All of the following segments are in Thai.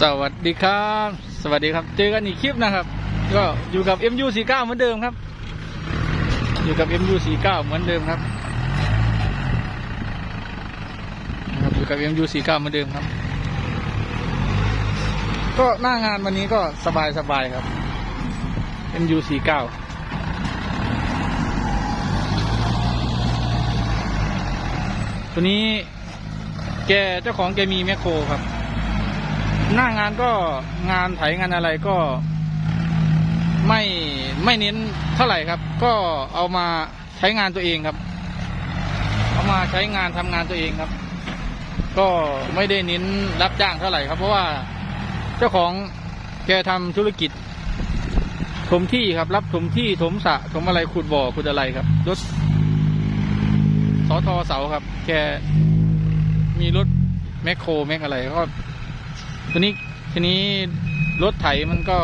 สวัสดีครับ สวัสดีครับ เจอกันอีกคลิปนะครับ ก็อยู่กับ MU49 เหมือนเดิมครับ อยู่กับ MU49 เหมือนเดิมครับครับอยู่กับ MU49 เหมือนเดิมครับ ก็หน้างานวันนี้ก็สบายสบายครับ MU49 ตัวนี้แกเจ้าของแกมีแมคโครครับ หน้างานก็งานไถงานอะไรก็ ไม่ไม่เน้นเท่าไหร่ครับ ก็เอามาใช้งานตัวเองครับ เอามาใช้งานทำงานตัวเองครับ ก็ไม่ได้เน้นรับจ้างเท่าไหร่ครับ เพราะว่าเจ้าของแกทำธุรกิจ ถมที่ครับ รับถมที่ถมสะถมอะไรขุดบ่อขุดอะไรครับรถสอทอเสาครับ แกมีรถแมคโครแมคอะไรก็ ทีนี้ทีนี้รถไถมันก็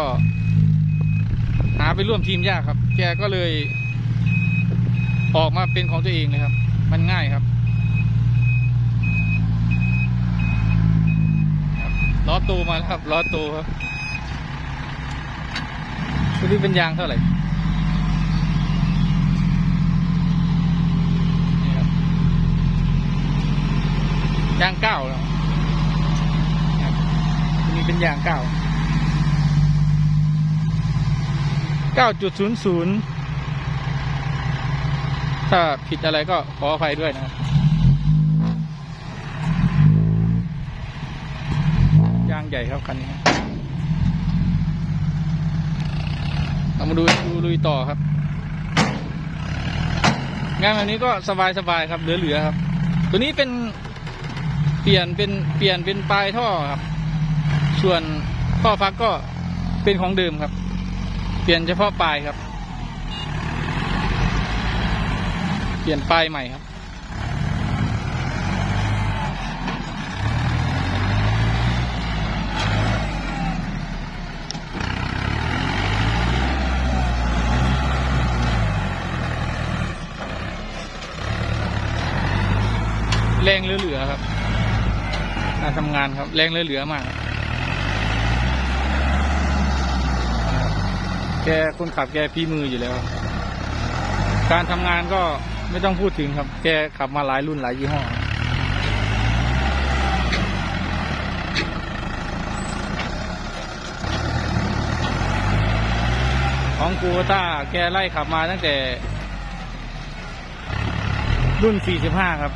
หาไปร่วมทีมยากครับ แกก็เลย ออกมาเป็นของตัวเองเลยครับ มันง่ายครับล้อตูมาแล้วครับล้อตูครับตัวนี้เป็นยางเท่าไหร่ยางเก้า อันนี้เป็นยางเก้าเก้าจุดศูนย์ศูนย์ถ้าผิดอะไรก็ขออภัยด้วยนะครับยางใหญ่ครับคันนี้เรามาดูดูลุยต่อครับ งานแบบนี้ก็สบายสบายๆครับเหลือๆครับ ตัวนี้เป็นเปลี่ยนเป็นเปลี่ยนเป็นปลายท่อครับ ส่วนท่อฟักก็เป็นของเดิมครับ เปลี่ยนเฉพาะปลายครับ เปลี่ยนปลายใหม่ครับ แรงเหลือๆครับการทำงานครับ แรงเหลือๆมากครับ แกคนขับแกพี่มืออยู่แล้ว การทำงานก็ไม่ต้องพูดถึงครับ แกขับมาหลายรุ่นหลายยี่ห้อของกูต้าแกไล่ขับมาตั้งแต่ รุ่น 45 ครับ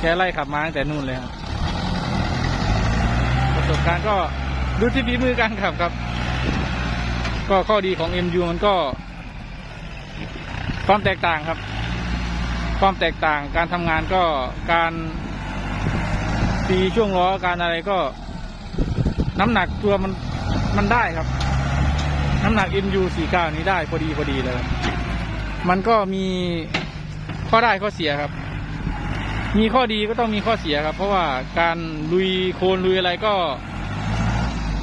แกไล่ขับมาตั้งแต่นู่นเลยครับประสบการณ์ก็ ดูที่ฝีมือการขับครับ ก็ข้อดีของ MU มันก็ ความแตกต่างครับ ความแตกต่างการทำงานก็การตีช่วงล้อการอะไรก็ น้ำหนักตัวมันมันได้ครับ น้ำหนัก MU 49 นี้ได้พอดีพอดีเลย มันก็มีข้อได้ข้อเสียครับ มีข้อดีก็ต้องมีข้อเสียครับ เพราะว่าการลุยโคลนลุยอะไรก็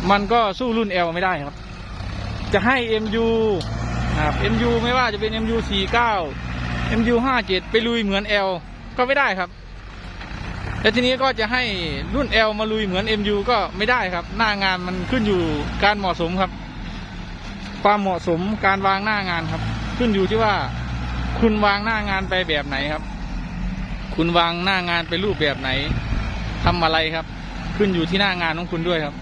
มันก็สู้รุ่น L ไม่ได้ครับ จะให้ MU นะครับ MU ไม่ว่าจะเป็น MU 49 MU 57 ไปลุยเหมือน L ก็ไม่ได้ครับ แต่ทีนี้ก็จะให้รุ่น L มาลุยเหมือน MU ก็ไม่ได้ครับ หน้างานมันขึ้นอยู่การเหมาะสมครับ ความเหมาะสมการวางหน้างานครับ ขึ้นอยู่ที่ว่าคุณวางหน้างานไปแบบไหนครับ คุณวางหน้างานไปรูปแบบไหนทำอะไรครับ ขึ้นอยู่ที่หน้างานของคุณด้วยครับ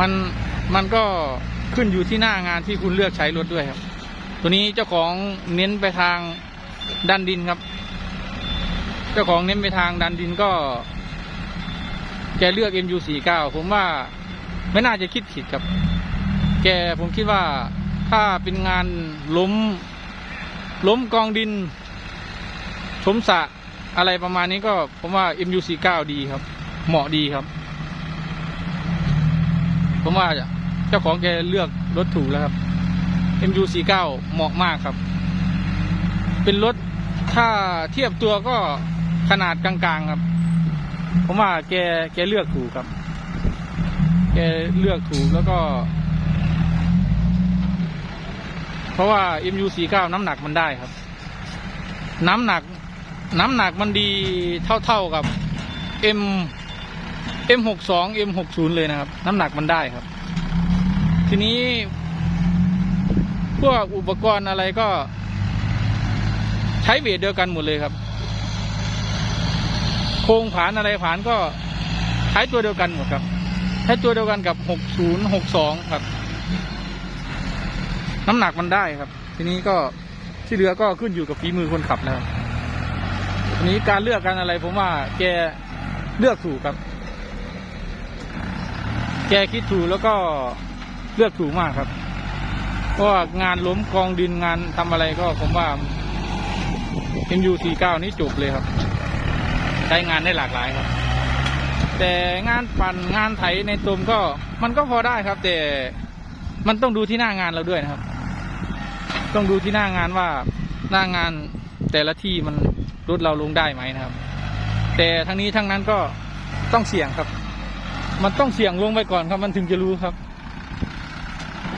มันมันก็ขึ้นอยู่ที่หน้างานที่คุณเลือกใช้รถด้วยครับ ตัวนี้เจ้าของเน้นไปทางดันดินครับ เจ้าของเน้นไปทางดันดินก็แกเลือก MU49 ผมว่าไม่น่าจะคิดผิดครับ แกผมคิดว่าถ้าเป็นงานล้มล้มกองดินสมสะอะไรประมาณนี้ก็ผมว่า MU49 ดีครับ เหมาะดีครับ ผมว่าเจ้าของแกเลือกรถถูกแล้วครับ MU49 เหมาะมากครับ เป็นรถถ้าเทียบตัวก็ขนาดกลางๆครับ ผมว่าแกแกเลือกถูกครับ แกเลือกถูกแล้วก็ เพราะว่า MU49 น้ำหนักมันได้ครับ น้ำหนัก น้ำหนักมันดีเท่าๆกับ M M หกสอง M หกศูนย์เลยนะครับ น้ำหนักมันได้ครับ ทีนี้ พวกอุปกรณ์อะไรก็ ใช้เวทเดียวกันหมดเลยครับ โครงผานอะไรผานก็ใช้ตัวเดียวกันหมดครับ ใช้ตัวเดียวกันกับหกศูนย์หกสองครับ น้ำหนักมันได้ครับ ทีนี้ก็ที่เหลือก็ขึ้นอยู่กับฝีมือคนขับนะครับทีนี้การเลือกการอะไรผมว่าแกเลือกถูกครับ แกคิดถูกแล้วก็เลือกถูกมากครับ เพราะว่างานล้มกองดินงานทำอะไรก็ผมว่า MU49 นี่จบเลยครับ ใช้งานได้หลากหลายครับ แต่งานปั่นงานไถในตุมก็มันก็พอได้ครับ แต่มันต้องดูที่หน้างานเราด้วยนะครับ ต้องดูที่หน้างานว่าหน้างานแต่ละที่มันรถเราลงได้ไหมนะครับ แต่ทั้งนี้ทั้งนั้นก็ต้องเสี่ยงครับ มันต้องเสี่ยงลงไปก่อนครับ มันถึงจะรู้ครับ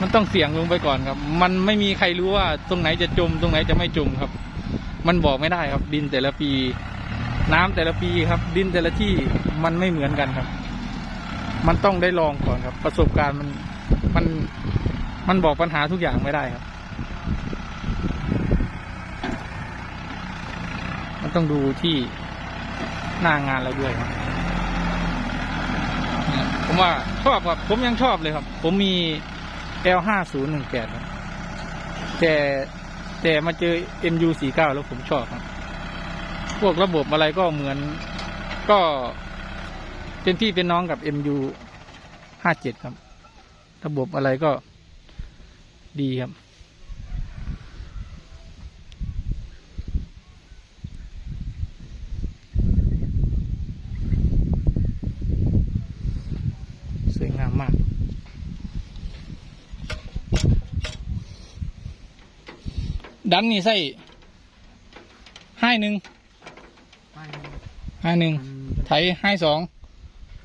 มันต้องเสี่ยงลงไปก่อนครับ มันไม่มีใครรู้ว่า ตรงไหนจะจม ตรงไหนจะไม่จมครับ มันบอกไม่ได้ครับ ดินแต่ละปี น้ำแต่ละปีครับ ดินแต่ละที่มันไม่เหมือนกันครับ มันต้องได้ลองก่อนครับ ประสบการณ์มันมันมันบอกปัญหาทุกอย่างไม่ได้ครับ มันต้องดูที่หน้างานเราด้วยครับ ผมว่าชอบครับ ผมยังชอบเลยครับ ผมมี L ห้าศูนย์หนึ่งแปดครับแต่แต่มาเจอ MU สี่เก้าแล้วผมชอบครับ พวกระบบอะไรก็เหมือนก็เป็นพี่เป็นน้องกับ MU ห้าเจ็ดครับ ระบบอะไรก็ดีครับ สวยงามมาก ดันนี่ใส่ให้หนึ่งไม่ให้หนึ่งไถให้สอง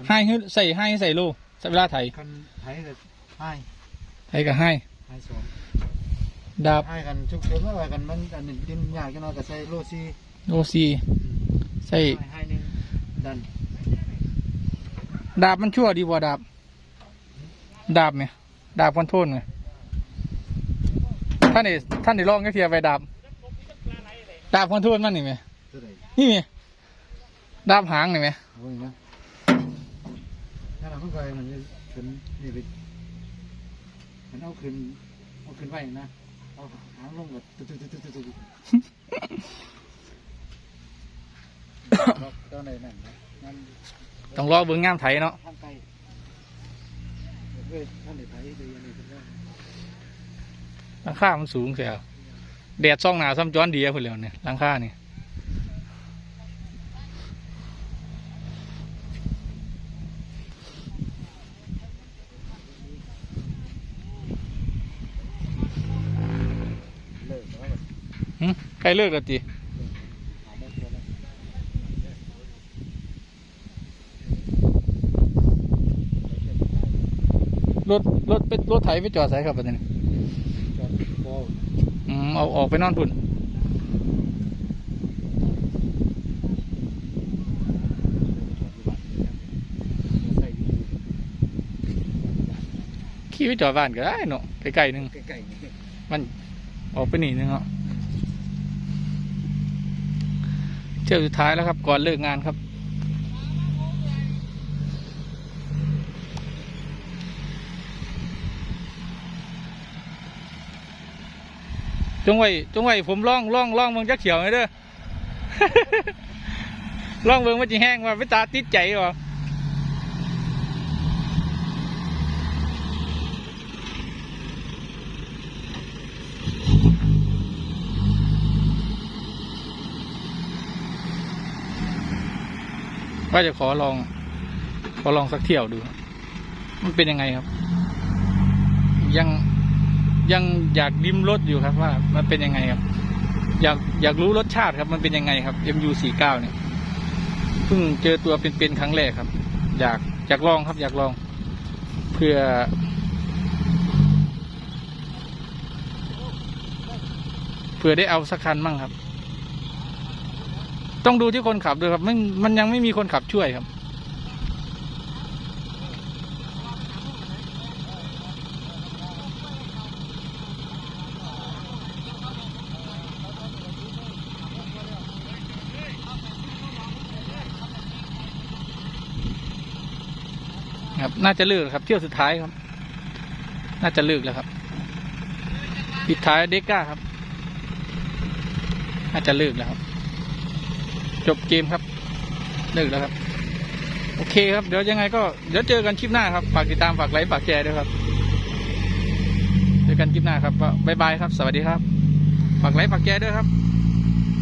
ให้ฮึใส่ให้ใส่โลใส่เวลาไถคันไทยกับให้ไถกับให้ให้สองดาบให้กันชุกเฉินอะไรกันมันอันหนึ่งดินยากกันเอากับใส่โลซีโลซีใส่ให้ให้หนึ่งดันดาบมันชั่วดีกว่าดาบ ดาบเนี่ยดาบคอนโทรลไงท่านนี่ท่านนี่ลองแค่เทียบไปดาบ ดาบคอนโทรลมันนี่ไหมเท่าไหร่นี่ไหมดาบหางนี่ไหมเอาไว้นะถ้าเราเพิ่งไปมันจะขึ้นนี่ไปมันเอาขึ้นเอาขึ้นไว้นะเอาหางลงกับตุ๊ดตุ๊ดตุ๊ดตุ๊ดตุ๊ดตุ๊ดตอนไหนนั่นนะนั่นต้องรอเบิ้งงามไถเนาะ ทางไกลเว้ยท่านไหนไทยดีอันนี้เป็นว่าหลังคามันสูงเสียแดดซ่องหนาซ้ำจ้อนดีอะเพื่อนเลยเนี่ยหลังคานี่เลิกแล้วหึใครเลิกกันจี หาโมงเย็นแล้ว ร ถรถไปรถไถไปจอดใส่ครับประเด็นจอดบอลอืมเอาออกไปนอนพุ่นใส่ดีขี่ไปจอดบ้านก็ได้เนาะใกล้ๆหนึงใกล้ๆนี่มันออกไปหนีนึงเนาะเที่ยวสุดท้ายแล้วครับ ก่อนเลิกงานครับ จงไว้จงไว้ผมล่องล่องล่องเมืองจักเขียวไงเด้อล่องเมืองมันจะแห้งว่าไปตาติดใจวะว่าจะขอลอง ขอลองสักเที่ยวดู มันเป็นยังไงครับ ยัง ยังอยากดิ้มรถอยู่ครับว่ามันเป็นยังไงครับ อยากอยากรู้รสชาติครับมันเป็นยังไงครับ MU49 เนี่ยเพิ่งเจอตัวเป็นๆครั้งแรกครับ อยากอยากลองครับ อยากลอง เพื่อ เพื่อได้เอาสักคันมั่งครับ ต้องดูที่คนขับด้วยครับมันมันยังไม่มีคนขับช่วยครับ น่าจะเลิกครับ เที่ยวสุดท้ายครับ น่าจะเลิกแล้วครับ ปิดท้ายเด็กก้าครับ น่าจะเลิกแล้วครับ จบเกมครับเลิกแล้วครับ โอเคครับ เดี๋ยวยังไงก็เดี๋ยวเจอกันคลิปหน้าครับ ฝากติดตามฝากไลค์ฝากแชร์ด้วยครับ เจอกันคลิปหน้าครับก็บายบายครับ สวัสดีครับ ฝากไลค์ฝากแชร์ด้วยครับ